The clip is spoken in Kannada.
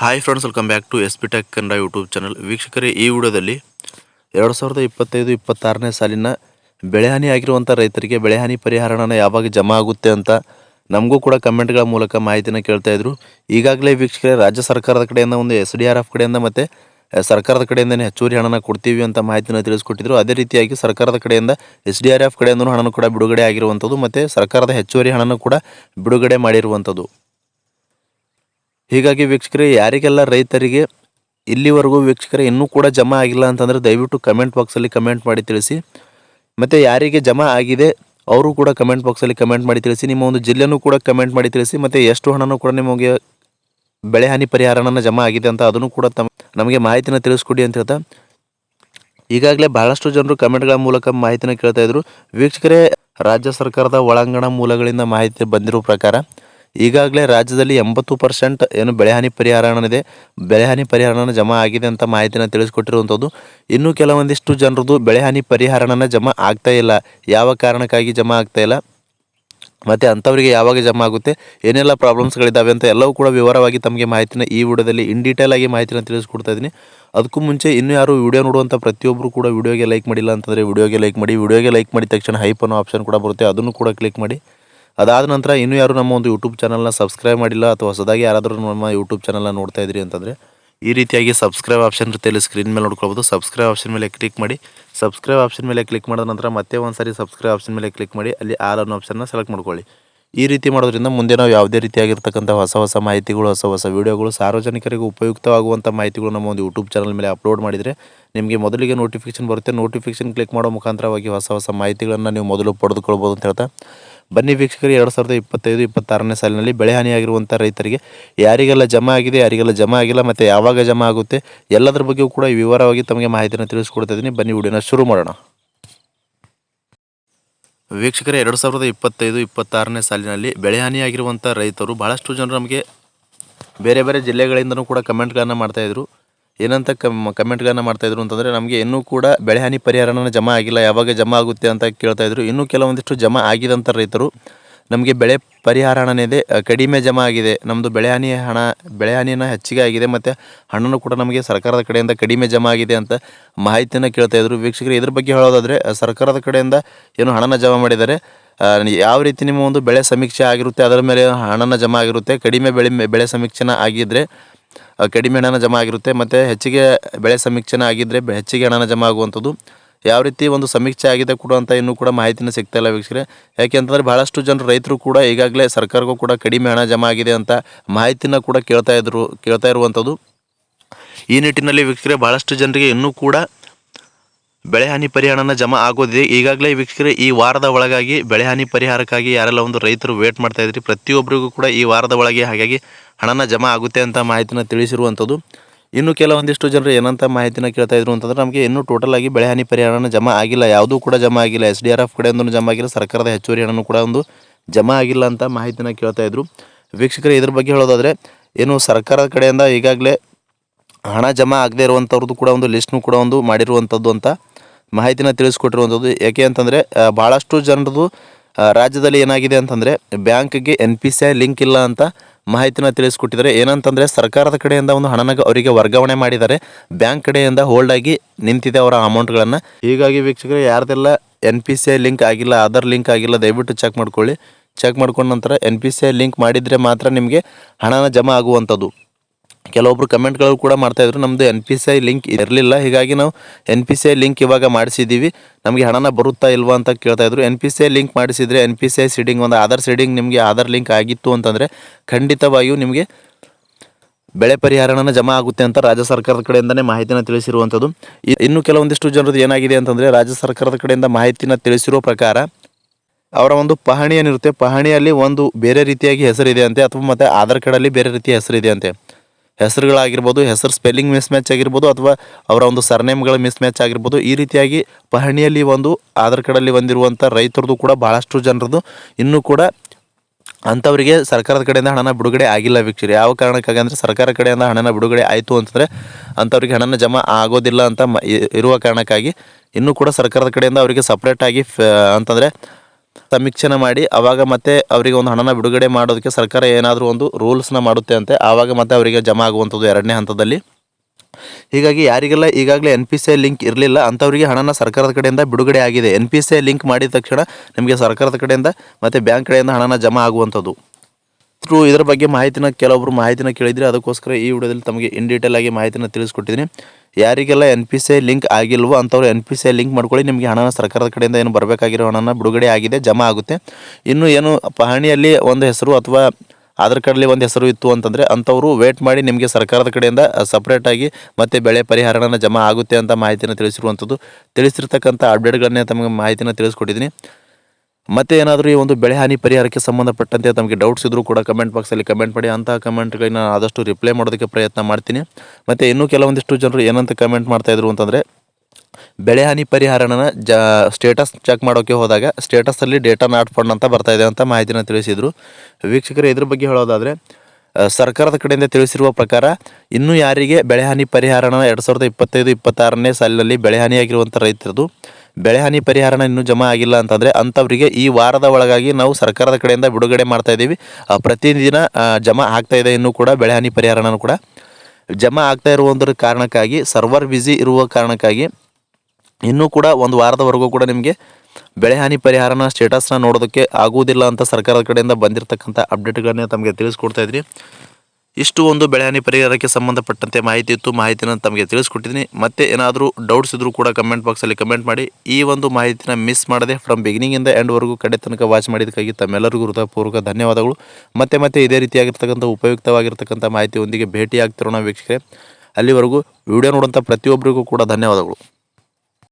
Hi friends welcome back to S P tech Kannada YouTube channel ವೀಕ್ಷಕರೇ, ಈ ವಿಡಿಯೋದಲ್ಲಿ ಎರಡು ಸಾವಿರದ ಇಪ್ಪತ್ತೈದು, ಇಪ್ಪತ್ತಾರನೇ ಸಾಲಿನ ಬೆಳೆಹಾನಿ ಆಗಿರುವಂಥ ರೈತರಿಗೆ ಬೆಳೆಹಾನಿ ಪರಿಹಾರನ ಯಾವಾಗ ಜಮಾ ಆಗುತ್ತೆ ಅಂತ ನಮಗೂ ಕೂಡ ಕಮೆಂಟ್ಗಳ ಮೂಲಕ ಮಾಹಿತಿನ ಕೇಳ್ತಾ ಇದ್ರು. ಈಗಾಗಲೇ ವೀಕ್ಷಕರೇ, ರಾಜ್ಯ ಸರ್ಕಾರದ ಕಡೆಯಿಂದ ಒಂದು ಎಸ್ ಡಿ ಆರ್ ಎಫ್ ಕಡೆಯಿಂದ ಮತ್ತು ಸರ್ಕಾರದ ಕಡೆಯಿಂದನೇ ಹೆಚ್ಚುವರಿ ಹಣನ ಕೊಡ್ತೀವಿ ಅಂತ ಮಾಹಿತಿನ ತಿಳಿಸ್ಕೊಟ್ಟಿದ್ರು. ಅದೇ ರೀತಿಯಾಗಿ ಸರ್ಕಾರದ ಕಡೆಯಿಂದ ಎಸ್ ಡಿ ಆರ್ ಎಫ್ ಕಡೆಯಿಂದನೂ ಹಣನೂ ಕೂಡ ಬಿಡುಗಡೆ ಆಗಿರುವಂಥದ್ದು ಮತ್ತು ಸರ್ಕಾರದ ಹೆಚ್ಚುವರಿ ಹಣನೂ ಕೂಡ ಬಿಡುಗಡೆ ಮಾಡಿರುವಂಥದ್ದು. ಹೀಗಾಗಿ ವೀಕ್ಷಕರೇ, ಯಾರಿಗೆಲ್ಲ ರೈತರಿಗೆ ಇಲ್ಲಿವರೆಗೂ ವೀಕ್ಷಕರೇ ಇನ್ನೂ ಕೂಡ ಜಮಾ ಆಗಿಲ್ಲ ಅಂತಂದರೆ ದಯವಿಟ್ಟು ಕಮೆಂಟ್ ಬಾಕ್ಸಲ್ಲಿ ಕಮೆಂಟ್ ಮಾಡಿ ತಿಳಿಸಿ. ಮತ್ತು ಯಾರಿಗೆ ಜಮಾ ಆಗಿದೆ, ಅವರು ಕೂಡ ಕಮೆಂಟ್ ಬಾಕ್ಸಲ್ಲಿ ಕಮೆಂಟ್ ಮಾಡಿ ತಿಳಿಸಿ. ನಿಮ್ಮ ಒಂದು ಜಿಲ್ಲೆನೂ ಕೂಡ ಕಮೆಂಟ್ ಮಾಡಿ ತಿಳಿಸಿ. ಮತ್ತು ಎಷ್ಟು ಹಣನೂ ಕೂಡ ನಿಮಗೆ ಬೆಳೆ ಹಾನಿ ಪರಿಹಾರನ ಜಮಾ ಆಗಿದೆ ಅಂತ ಅದನ್ನು ಕೂಡ ತಮ್ಮ ನಮಗೆ ಮಾಹಿತಿನ ತಿಳಿಸ್ಕೊಡಿ ಅಂತ ಹೇಳ್ತಾ. ಈಗಾಗಲೇ ಬಹಳಷ್ಟು ಜನರು ಕಮೆಂಟ್ಗಳ ಮೂಲಕ ಮಾಹಿತಿನ ಕೇಳ್ತಾ ಇದ್ರು. ವೀಕ್ಷಕರೇ, ರಾಜ್ಯ ಸರ್ಕಾರದ ಒಳಾಂಗಣ ಮೂಲಗಳಿಂದ ಮಾಹಿತಿ ಬಂದಿರೋ ಪ್ರಕಾರ ಈಗಾಗಲೇ ರಾಜ್ಯದಲ್ಲಿ ಎಂಬತ್ತು ಪರ್ಸೆಂಟ್ ಏನು ಬೆಳೆಹಾನಿ ಪರಿಹಾರ ಇದೆ ಬೆಳೆಹಾನಿ ಪರಿಹಾರನ ಜಮಾ ಆಗಿದೆ ಅಂತ ಮಾಹಿತಿನ ತಿಳಿಸ್ಕೊಟ್ಟಿರುವಂಥದ್ದು. ಇನ್ನೂ ಕೆಲವೊಂದಿಷ್ಟು ಜನರದು ಬೆಳೆಹಾನಿ ಪರಿಹಾರನ ಜಮಾ ಆಗ್ತಾ ಇಲ್ಲ. ಯಾವ ಕಾರಣಕ್ಕಾಗಿ ಜಮಾ ಆಗ್ತಾ ಇಲ್ಲ? ಮತ್ತು ಅಂಥವರಿಗೆ ಯಾವಾಗ ಜಮಾ ಆಗುತ್ತೆ? ಏನೆಲ್ಲ ಪ್ರಾಬ್ಲಮ್ಸ್ಗಳಿದ್ದಾವೆ ಅಂತ ಎಲ್ಲವೂ ಕೂಡ ವಿವರವಾಗಿ ತಮಗೆ ಮಾಹಿತಿನ ಈ ವಿಡಿಯೋದಲ್ಲಿ ಇನ್ ಡೀಟೇಲ್ ಆಗಿ ಮಾಹಿತಿನ ತಿಳಿಸ್ಕೊಡ್ತಾ ಇದ್ದೀನಿ. ಅದಕ್ಕೂ ಮುಂಚೆ ಇನ್ನೂ ಯಾರು ವಿಡಿಯೋ ನೋಡುವಂಥ ಪ್ರತಿಯೊಬ್ಬರು ಕೂಡ ವಿಡಿಯೋಗೆ ಲೈಕ್ ಮಾಡಿಲ್ಲ ಅಂತಂದರೆ ವಿಡಿಯೋಗೆ ಲೈಕ್ ಮಾಡಿ. ವಿಡಿಯೋಗೆ ಲೈಕ್ ಮಾಡಿದ ತಕ್ಷಣ ಹೈಪ್ ಅನ್ನೋ ಆಪ್ಷನ್ ಕೂಡ ಬರುತ್ತೆ. ಅದನ್ನು ಕೂಡ ಕ್ಲಿಕ್ ಮಾಡಿ. ಅದಾದ ನಂತರ ಇನ್ನೂ ಯಾರು ನಮ್ಮ ಒಂದು ಯೂಟ್ಯೂಬ್ ಚಾನಲ್ನ ಸಬ್ಸ್ಕ್ರೈಬ್ ಮಾಡಿಲ್ಲ ಅಥವಾ ಹೊಸದಾಗಿ ಯಾರಾದರೂ ನಮ್ಮ ಯೂಟ್ಯೂಬ್ ಚಾನಲ್ನ ನೋಡ್ತಾ ಇದ್ರಿ ಅಂತಂದರೆ ಈ ರೀತಿಯಾಗಿ ಸಬ್ಸ್ಕ್ರೈಬ್ ಆಪ್ಷನ್ ಇರುತ್ತೆ ಸ್ಕ್ರೀನ್ ಮೇಲೆ ನೋಡ್ಕೊಳ್ಬೋದು. ಸಬ್ಸ್ಕ್ರೈಬ್ ಆಪ್ಷನ್ ಮೇಲೆ ಕ್ಲಿಕ್ ಮಾಡಿ. ಸಬ್ಸ್ಕ್ರೈಬ್ ಆಪ್ಷನ್ ಮೇಲೆ ಕ್ಲಿಕ್ ಮಾಡಿದ ನಂತರ ಮತ್ತೆ ಒಂದು ಸಾರಿ ಸಬ್ಸ್ಕ್ರೈಬ್ ಆಪ್ಷನ್ ಮೇಲೆ ಕ್ಲಿಕ್ ಮಾಡಿ. ಅಲ್ಲಿ ಆಲ್ ಅನ್ನೋ ಆಪ್ಷನ್ನ ಸೆಲೆಕ್ಟ್ ಮಾಡ್ಕೊಳ್ಳಿ. ಈ ರೀತಿ ಮಾಡೋದ್ರಿಂದ ಮುಂದೆ ನಾವು ಯಾವುದೇ ರೀತಿಯಾಗಿರ್ತಕ್ಕಂಥ ಹೊಸ ಹೊಸ ಮಾಹಿತಿಗಳು, ಹೊಸ ಹೊಸ ವೀಡಿಯೋಗಳು ಸಾರ್ವಜನಿಕರಿಗೆ ಉಪಯುಕ್ತವಾಗುವಂಥ ಮಾಹಿತಿಗಳು ನಮ್ಮ ಒಂದು ಯೂಟ್ಯೂಬ್ ಚಾನಲ್ ಮೇಲೆ ಅಪ್ಲೋಡ್ ಮಾಡಿದರೆ ನಿಮಗೆ ಮೊದಲಿಗೆ ನೋಟಿಫಿಕೇಶನ್ ಬರುತ್ತೆ. ನೋಟಿಫಿಕೇಶನ್ ಕ್ಲಿಕ್ ಮಾಡೋ ಮುಖಾಂತರವಾಗಿ ಹೊಸ ಹೊಸ ಮಾಹಿತಿಗಳನ್ನು ನೀವು ಮೊದಲು ಪಡೆದುಕೊಳ್ಬೋದು ಅಂತ ಹೇಳ್ತಾ. ಬನ್ನಿ ವೀಕ್ಷಕರು, ಎರಡು ಸಾವಿರದ ಇಪ್ಪತ್ತೈದು, ಇಪ್ಪತ್ತಾರನೇ ಸಾಲಿನಲ್ಲಿ ಬೆಳೆ ಹಾನಿಯಾಗಿರುವಂಥ ರೈತರಿಗೆ ಯಾರಿಗೆಲ್ಲ ಜಮಾ ಆಗಿದೆ, ಯಾರಿಗೆಲ್ಲ ಜಮಾ ಆಗಿಲ್ಲ, ಮತ್ತು ಯಾವಾಗ ಜಮಾ ಆಗುತ್ತೆ, ಎಲ್ಲದರ ಬಗ್ಗೆಯೂ ಕೂಡ ವಿವರವಾಗಿ ತಮಗೆ ಮಾಹಿತಿಯನ್ನು ತಿಳಿಸ್ಕೊಡ್ತಾ ಇದ್ದೀನಿ. ಬನ್ನಿ ವಿಡಿಯೋನ ಶುರು ಮಾಡೋಣ. ವೀಕ್ಷಕರೇ, ಎರಡು ಸಾವಿರದ ಇಪ್ಪತ್ತೈದು, ಇಪ್ಪತ್ತಾರನೇ ಸಾಲಿನಲ್ಲಿ ಬೆಳೆ ಹಾನಿಯಾಗಿರುವಂಥ ರೈತರು ಭಾಳಷ್ಟು ಜನರು ನಮಗೆ ಬೇರೆ ಬೇರೆ ಜಿಲ್ಲೆಗಳಿಂದನೂ ಕೂಡ ಕಮೆಂಟ್ಗಳನ್ನು ಮಾಡ್ತಾಯಿದ್ರು ಏನಂತ ಕಮ್, ಕಮೆಂಟ್ಗಳನ್ನು ಮಾಡ್ತಾಯಿದ್ರು ಅಂತಂದರೆ ನಮಗೆ ಇನ್ನೂ ಕೂಡ ಬೆಳೆ ಹಾನಿ ಪರಿಹಾರನ ಜಮಾ ಆಗಿಲ್ಲ. ಯಾವಾಗ ಜಮಾ ಆಗುತ್ತೆ ಅಂತ ಕೇಳ್ತಾಯಿದ್ರು. ಇನ್ನೂ ಕೆಲವೊಂದಿಷ್ಟು ಜಮಾ ಆಗಿದಂಥ ರೈತರು. ನಮಗೆ ಬೆಳೆ ಪರಿಹಾರ ಇದೆ ಕಡಿಮೆ ಜಮಾ ಆಗಿದೆ. ನಮ್ಮದು ಬೆಳೆ ಹಾನಿ ಹಣ, ಬೆಳೆ ಹಾನಿನ ಹೆಚ್ಚಿಗೆ ಆಗಿದೆ ಮತ್ತು ಹಣನೂ ಕೂಡ ನಮಗೆ ಸರ್ಕಾರದ ಕಡೆಯಿಂದ ಕಡಿಮೆ ಜಮಾ ಆಗಿದೆ ಅಂತ ಮಾಹಿತಿಯನ್ನು ಕೇಳ್ತಾಯಿದ್ರು. ವೀಕ್ಷಕರು, ಇದ್ರ ಬಗ್ಗೆ ಹೇಳೋದಾದರೆ ಸರ್ಕಾರದ ಕಡೆಯಿಂದ ಏನು ಹಣನ ಜಮಾ ಮಾಡಿದ್ದಾರೆ. ಯಾವ ರೀತಿ ನಿಮ್ಮ ಒಂದು ಬೆಳೆ ಸಮೀಕ್ಷೆ ಆಗಿರುತ್ತೆ, ಅದರ ಮೇಲೆ ಹಣನ ಜಮಾ ಆಗಿರುತ್ತೆ. ಕಡಿಮೆ ಬೆಳೆ ಬೆಳೆ ಸಮೀಕ್ಷೆನ ಆಗಿದ್ದರೆ ಕಡಿಮೆ ಹಣನ ಜಮಾ ಆಗಿರುತ್ತೆ. ಮತ್ತು ಹೆಚ್ಚಿಗೆ ಬೆಳೆ ಸಮೀಕ್ಷೆನ ಆಗಿದ್ದರೆ ಹೆಚ್ಚಿಗೆ ಹಣನ ಜಮಾ ಆಗುವಂಥದ್ದು ಯಾವ ರೀತಿ ಒಂದು ಸಮೀಕ್ಷೆ ಆಗಿದೆ ಕೂಡ ಅಂತ ಇನ್ನೂ ಕೂಡ ಮಾಹಿತಿನ ಸಿಗ್ತಾ ಇಲ್ಲ ವೀಕ್ಷಕರೇ. ಯಾಕೆಂತಂದರೆ ಭಾಳಷ್ಟು ಜನರು ರೈತರು ಕೂಡ ಈಗಾಗಲೇ ಸರ್ಕಾರಕ್ಕೂ ಕೂಡ ಕಡಿಮೆ ಹಣ ಜಮಾ ಆಗಿದೆ ಅಂತ ಮಾಹಿತಿನ ಕೂಡ ಕೇಳ್ತಾ ಇದ್ರು ಕೇಳ್ತಾ ಇರುವಂಥದ್ದು. ಈ ನಿಟ್ಟಿನಲ್ಲಿ ವೀಕ್ಷಕರೇ ಭಾಳಷ್ಟು ಜನರಿಗೆ ಇನ್ನೂ ಕೂಡ ಬೆಳೆ ಹಾನಿ ಪರಿಹಾರನ ಜಮಾ ಆಗೋದಿದೆ. ಈಗಾಗಲೇ ವೀಕ್ಷಕರೇ ಈ ವಾರದ ಒಳಗಾಗಿ ಬೆಳೆ ಹಾನಿ ಪರಿಹಾರಕ್ಕಾಗಿ ಯಾರೆಲ್ಲ ಒಂದು ರೈತರು ವೇಟ್ ಮಾಡ್ತಾ ಇದ್ರಿ, ಪ್ರತಿಯೊಬ್ಬರಿಗೂ ಕೂಡ ಈ ವಾರದ ಒಳಗೆ ಹಾಗಾಗಿ ಹಣನ ಜಮಾ ಆಗುತ್ತೆ ಅಂತ ಮಾಹಿತಿನ ತಿಳಿಸಿರುವಂಥದ್ದು. ಇನ್ನು ಕೆಲವೊಂದಿಷ್ಟು ಜನರು ಏನಂತ ಮಾಹಿತಿನ ಕೇಳ್ತಾ ಇದ್ರು ಅಂತಂದ್ರೆ ನಮಗೆ ಇನ್ನೂ ಟೋಟಲ್ ಆಗಿ ಬೆಳೆ ಹಾನಿ ಪರಿಹಾರನ ಜಮಾ ಆಗಿಲ್ಲ. ಯಾವುದೂ ಕೂಡ ಜಮಾ ಆಗಿಲ್ಲ. ಎಸ್ ಡಿ ಆರ್ ಎಫ್ ಕಡೆಯಿಂದ ಜಮಾ ಆಗಿಲ್ಲ. ಸರ್ಕಾರದ ಹೆಚ್ಚುವರಿ ಹಣನೂ ಕೂಡ ಒಂದು ಜಮಾ ಆಗಿಲ್ಲ ಅಂತ ಮಾಹಿತಿನ ಕೇಳ್ತಾ ಇದ್ರು. ವೀಕ್ಷಕರು, ಇದ್ರ ಬಗ್ಗೆ ಹೇಳೋದಾದರೆ, ಏನು ಸರ್ಕಾರದ ಕಡೆಯಿಂದ ಈಗಾಗಲೇ ಹಣ ಜಮಾ ಆಗದೆ ಇರುವಂಥವ್ರದ್ದು ಕೂಡ ಒಂದು ಲಿಸ್ಟ್ನು ಕೂಡ ಒಂದು ಮಾಡಿರುವಂಥದ್ದು ಅಂತ ಮಾಹಿತಿನ ತಿಳಿಸ್ಕೊಟ್ಟಿರುವಂಥದ್ದು. ಯಾಕೆ ಅಂತಂದರೆ ಭಾಳಷ್ಟು ಜನರದು ರಾಜ್ಯದಲ್ಲಿ ಏನಾಗಿದೆ ಅಂತಂದರೆ, ಬ್ಯಾಂಕ್ಗೆ N P C I link ಇಲ್ಲ ಅಂತ ಮಾಹಿತಿನ ತಿಳಿಸ್ಕೊಟ್ಟಿದ್ದಾರೆ. ಏನಂತಂದರೆ, ಸರ್ಕಾರದ ಕಡೆಯಿಂದ ಒಂದು ಹಣನ ಅವರಿಗೆ ವರ್ಗಾವಣೆ ಮಾಡಿದ್ದಾರೆ. ಬ್ಯಾಂಕ್ ಕಡೆಯಿಂದ ಹೋಲ್ಡ್ ಆಗಿ ನಿಂತಿದೆ ಅವರ ಅಮೌಂಟ್ಗಳನ್ನು ಹೀಗಾಗಿ ವೀಕ್ಷಕರು, ಯಾರ್ದೆಲ್ಲ N P C I link ಆಗಿಲ್ಲ ಆಧಾರ್ ಲಿಂಕ್ ಆಗಿಲ್ಲ, ದಯವಿಟ್ಟು ಚೆಕ್ ಮಾಡ್ಕೊಳ್ಳಿ. ಚೆಕ್ ಮಾಡ್ಕೊಂಡ ನಂತರ N P C I link ಮಾಡಿದರೆ ಮಾತ್ರ ನಿಮಗೆ ಹಣನ ಜಮಾ ಆಗುವಂಥದ್ದು. ಕೆಲವೊಬ್ರು ಕಮೆಂಟ್ಗಳು ಕೂಡ ಮಾಡ್ತಾಯಿದ್ರು. ನಮ್ಮದು N P C I link ಇರಲಿಲ್ಲ. ಹೀಗಾಗಿ ನಾವು N P C I link ಇವಾಗ ಮಾಡಿಸಿದ್ದೀವಿ ನಮಗೆ ಹಣನ ಬರುತ್ತಾ ಇಲ್ವಾ ಅಂತ ಕೇಳ್ತಾಯಿದ್ರು. N P C I link ಮಾಡಿಸಿದರೆ N P C I seeding ಒಂದು ಆಧಾರ್ ಸೀಡಿಂಗ್ ನಿಮಗೆ ಆಧಾರ್ ಲಿಂಕ್ ಆಗಿತ್ತು ಅಂತಂದರೆ ಖಂಡಿತವಾಗಿಯೂ ನಿಮಗೆ ಬೆಳೆ ಪರಿಹಾರನ ಜಮಾ ಆಗುತ್ತೆ ಅಂತ ರಾಜ್ಯ ಸರ್ಕಾರದ ಕಡೆಯಿಂದನೇ ಮಾಹಿತಿನ ತಿಳಿಸಿರುವಂಥದ್ದು. ಇನ್ನು ಕೆಲವೊಂದಿಷ್ಟು ಜನರದ್ದು ಏನಾಗಿದೆ ಅಂತಂದರೆ ರಾಜ್ಯ ಸರ್ಕಾರದ ಕಡೆಯಿಂದ ಮಾಹಿತಿನ ತಿಳಿಸಿರೋ ಪ್ರಕಾರ ಅವರ ಒಂದು ಪಹಣಿ ಏನಿರುತ್ತೆ ಪಹಣಿಯಲ್ಲಿ ಒಂದು ಬೇರೆ ರೀತಿಯಾಗಿ ಹೆಸರಿದೆ ಅಂತೆ ಅಥವಾ ಮತ್ತು ಆಧಾರ್ ಕಾರ್ಡಲ್ಲಿ ಬೇರೆ ರೀತಿಯ ಹೆಸರಿದೆ ಅಂತೆ. ಹೆಸರುಗಳಾಗಿರ್ಬೋದು, ಹೆಸರು ಸ್ಪೆಲ್ಲಿಂಗ್ ಮಿಸ್ ಮ್ಯಾಚ್ ಆಗಿರ್ಬೋದು ಅಥವಾ ಅವರ ಒಂದು ಸರ್ನೇಮ್ಗಳ ಮಿಸ್ ಮ್ಯಾಚ್ ಆಗಿರ್ಬೋದು, ಈ ರೀತಿಯಾಗಿ ಪಹಣಿಯಲ್ಲಿ ಒಂದು ಆಧಾರ್ ಕಾರ್ಡಲ್ಲಿ ಬಂದಿರುವಂಥ ರೈತರದ್ದು ಕೂಡ ಭಾಳಷ್ಟು ಜನರದ್ದು ಇನ್ನೂ ಕೂಡ ಅಂಥವರಿಗೆ ಸರ್ಕಾರದ ಕಡೆಯಿಂದ ಹಣನ ಬಿಡುಗಡೆ ಆಗಿಲ್ಲ ವೀಕ್ಷರಿ ಯಾವ ಕಾರಣಕ್ಕಾಗಿ ಅಂದರೆ ಸರ್ಕಾರ ಕಡೆಯಿಂದ ಹಣನ ಬಿಡುಗಡೆ ಆಯಿತು ಅಂತಂದರೆ ಅಂಥವ್ರಿಗೆ ಹಣನ ಜಮಾ ಆಗೋದಿಲ್ಲ ಅಂತ ಇರುವ ಕಾರಣಕ್ಕಾಗಿ. ಇನ್ನೂ ಕೂಡ ಸರ್ಕಾರದ ಕಡೆಯಿಂದ ಅವರಿಗೆ ಸಪ್ರೇಟಾಗಿ ಫ ಅಂತಂದರೆ ಸಮೀಕ್ಷೆನ ಮಾಡಿ, ಅವಾಗ ಮತ್ತೆ ಅವರಿಗೆ ಒಂದು ಹಣನ ಬಿಡುಗಡೆ ಮಾಡೋದಕ್ಕೆ ಸರ್ಕಾರ ಏನಾದರೂ ಒಂದು ರೂಲ್ಸ್ನ ಮಾಡುತ್ತೆ ಅಂತೆ, ಆವಾಗ ಮತ್ತೆ ಅವರಿಗೆ ಜಮಾ ಆಗುವಂಥದ್ದು ಎರಡನೇ ಹಂತದಲ್ಲಿ. ಹೀಗಾಗಿ ಯಾರಿಗೆಲ್ಲ ಈಗಾಗಲೇ N P C I link ಇರಲಿಲ್ಲ, ಅಂಥವರಿಗೆ ಹಣನ ಸರ್ಕಾರದ ಕಡೆಯಿಂದ ಬಿಡುಗಡೆ ಆಗಿದೆ. N P C I link ಮಾಡಿದ ತಕ್ಷಣ ನಿಮಗೆ ಸರ್ಕಾರದ ಕಡೆಯಿಂದ ಮತ್ತು ಬ್ಯಾಂಕ್ ಕಡೆಯಿಂದ ಹಣನ ಜಮಾ ಆಗುವಂಥದ್ದು. ಥ್ರೂ ಇದರ ಬಗ್ಗೆ ಮಾಹಿತಿನ ಕೆಲವೊಬ್ರು ಮಾಹಿತಿನ ಕೇಳಿದರೆ ಅದಕ್ಕೋಸ್ಕರ ಈ ವಿಡಿಯೋದಲ್ಲಿ ತಮಗೆ ಇನ್ ಡೀಟೇಲ್ ಆಗಿ ಮಾಹಿತಿನ ತಿಳಿಸ್ಕೊಟ್ಟಿದ್ದೀನಿ. ಯಾರಿಗೆಲ್ಲ N P C I link ಆಗಿಲ್ವೋ ಅಂಥವ್ರು N P C I link ಮಾಡ್ಕೊಳ್ಳಿ. ನಿಮಗೆ ಹಣನ ಸರ್ಕಾರದ ಕಡೆಯಿಂದ ಏನು ಬರಬೇಕಾಗಿರೋ ಹಣನ ಬಿಡುಗಡೆ ಆಗಿದೆ, ಜಮಾ ಆಗುತ್ತೆ. ಇನ್ನು ಏನು ಪಹಣಿಯಲ್ಲಿ ಒಂದು ಹೆಸರು ಅಥವಾ ಆಧಾರ್ ಕಾರ್ಡಲ್ಲಿ ಒಂದು ಹೆಸರು ಇತ್ತು ಅಂತಂದರೆ ಅಂಥವರು ವೇಟ್ ಮಾಡಿ ನಿಮಗೆ ಸರ್ಕಾರದ ಕಡೆಯಿಂದ ಸಪ್ರೇಟಾಗಿ ಮತ್ತು ಬೆಳೆ ಪರಿಹಾರನ ಜಮಾ ಆಗುತ್ತೆ ಅಂತ ಮಾಹಿತಿನ ತಿಳಿಸಿರುವಂಥದ್ದು. ತಿಳಿಸಿರ್ತಕ್ಕಂಥ ಅಪ್ಡೇಟ್ಗಳನ್ನೇ ತಮಗೆ ಮಾಹಿತಿನ ತಿಳಿಸ್ಕೊಟ್ಟಿದ್ದೀನಿ. ಮತ್ತೆ ಏನಾದರೂ ಈ ಒಂದು ಬೆಳೆ ಹಾನಿ ಪರಿಹಾರಕ್ಕೆ ಸಂಬಂಧಪಟ್ಟಂತೆ ತಮಗೆ ಡೌಟ್ಸ್ ಇದ್ದರೂ ಕೂಡ ಕಮೆಂಟ್ ಬಾಕ್ಸಲ್ಲಿ ಕಮೆಂಟ್ ಮಾಡಿ, ಅಂತಹ ಕಮೆಂಟ್ಗಳನ್ನ ಆದಷ್ಟು ರಿಪ್ಲೈ ಮಾಡೋದಕ್ಕೆ ಪ್ರಯತ್ನ ಮಾಡ್ತೀನಿ. ಮತ್ತು ಇನ್ನೂ ಕೆಲವೊಂದಿಷ್ಟು ಜನರು ಏನಂತ ಕಮೆಂಟ್ ಮಾಡ್ತಾಯಿದ್ರು ಅಂತಂದರೆ, ಬೆಳೆ ಹಾನಿ ಪರಿಹಾರನ ಜ ಸ್ಟೇಟಸ್ ಚೆಕ್ ಮಾಡೋಕ್ಕೆ ಹೋದಾಗ ಸ್ಟೇಟಸಲ್ಲಿ ಡೇಟಾ ನಾಟ್ ಫಂಡ್ ಅಂತ ಬರ್ತಾ ಇದೆ ಅಂತ ಮಾಹಿತಿನ ತಿಳಿಸಿದರು. ವೀಕ್ಷಕರು, ಇದ್ರ ಬಗ್ಗೆ ಹೇಳೋದಾದರೆ ಸರ್ಕಾರದ ಕಡೆಯಿಂದ ತಿಳಿಸಿರುವ ಪ್ರಕಾರ, ಇನ್ನೂ ಯಾರಿಗೆ ಬೆಳೆಹಾನಿ ಪರಿಹಾರನ ಎರಡು ಸಾವಿರದ ಇಪ್ಪತ್ತೈದು, ಇಪ್ಪತ್ತಾರನೇ ಸಾಲಿನಲ್ಲಿ ಬೆಳೆಹಾನಿಯಾಗಿರುವಂಥ ರೈತರದು ಬೆಳೆ ಹಾನಿ ಪರಿಹಾರನ ಇನ್ನೂ ಜಮಾ ಆಗಿಲ್ಲ ಅಂತಂದರೆ ಅಂಥವರಿಗೆ ಈ ವಾರದ ಒಳಗಾಗಿ ನಾವು ಸರ್ಕಾರದ ಕಡೆಯಿಂದ ಬಿಡುಗಡೆ ಮಾಡ್ತಾ ಇದ್ದೀವಿ. ಪ್ರತಿದಿನ ಜಮಾ ಆಗ್ತಾ ಇದೆ ಇನ್ನೂ ಕೂಡ ಬೆಳೆ ಹಾನಿ ಪರಿಹಾರನೂ ಕೂಡ. ಜಮಾ ಆಗ್ತಾ ಇರುವಂಥ ಕಾರಣಕ್ಕಾಗಿ, ಸರ್ವರ್ ಬ್ಯುಸಿ ಇರುವ ಕಾರಣಕ್ಕಾಗಿ ಇನ್ನೂ ಕೂಡ ಒಂದು ವಾರದವರೆಗೂ ಕೂಡ ನಿಮಗೆ ಬೆಳೆ ಹಾನಿ ಪರಿಹಾರನ ಸ್ಟೇಟಸ್ನ ನೋಡೋದಕ್ಕೆ ಆಗುವುದಿಲ್ಲ ಅಂತ ಸರ್ಕಾರದ ಕಡೆಯಿಂದ ಬಂದಿರತಕ್ಕಂಥ ಅಪ್ಡೇಟ್ಗಳನ್ನೇ ತಮಗೆ ತಿಳಿಸ್ಕೊಡ್ತಾ ಇದ್ರಿ. ಇಷ್ಟು ಒಂದು ಬೆಳೆ ಹಾನಿ ಪರಿಹಾರಕ್ಕೆ ಸಂಬಂಧಪಟ್ಟಂತೆ ಮಾಹಿತಿ ಇತ್ತು. ಮಾಹಿತಿನ ತಮಗೆ ತಿಳಿಸ್ಕೊಟ್ಟಿದ್ದೀನಿ ಮತ್ತೆ ಏನಾದರೂ ಡೌಟ್ಸ್ ಇದ್ದರೂ ಕೂಡ ಕಮೆಂಟ್ ಬಾಕ್ಸಲ್ಲಿ ಕಮೆಂಟ್ ಮಾಡಿ. ಈ ಒಂದು ಮಾಹಿತಿನ ಮಿಸ್ ಮಾಡದೆ ಫ್ರಮ್ ಬಿಗಿನಿಂಗಿಂದ ಎಂಡ್ವರೆಗೂ ಕಡೆ ತನಕ ವಾಚ್ ಮಾಡಿದ್ದಕ್ಕಾಗಿ ತಮ್ಮೆಲ್ಲರಿಗೂ ಹೃದಯಪೂರ್ವಕ ಧನ್ಯವಾದಗಳು. ಮತ್ತೆ ಮತ್ತೆ ಇದೇ ರೀತಿಯಾಗಿರ್ತಕ್ಕಂಥ ಉಪಯುಕ್ತವಾಗಿರ್ತಕ್ಕಂಥ ಮಾಹಿತಿಯೊಂದಿಗೆ ಭೇಟಿ ಆಗ್ತಿರೋಣ ವೀಕ್ಷಕರೇ. ಅಲ್ಲಿವರೆಗೂ ವಿಡಿಯೋ ನೋಡುವಂಥ ಪ್ರತಿಯೊಬ್ಬರಿಗೂ ಕೂಡ ಧನ್ಯವಾದಗಳು.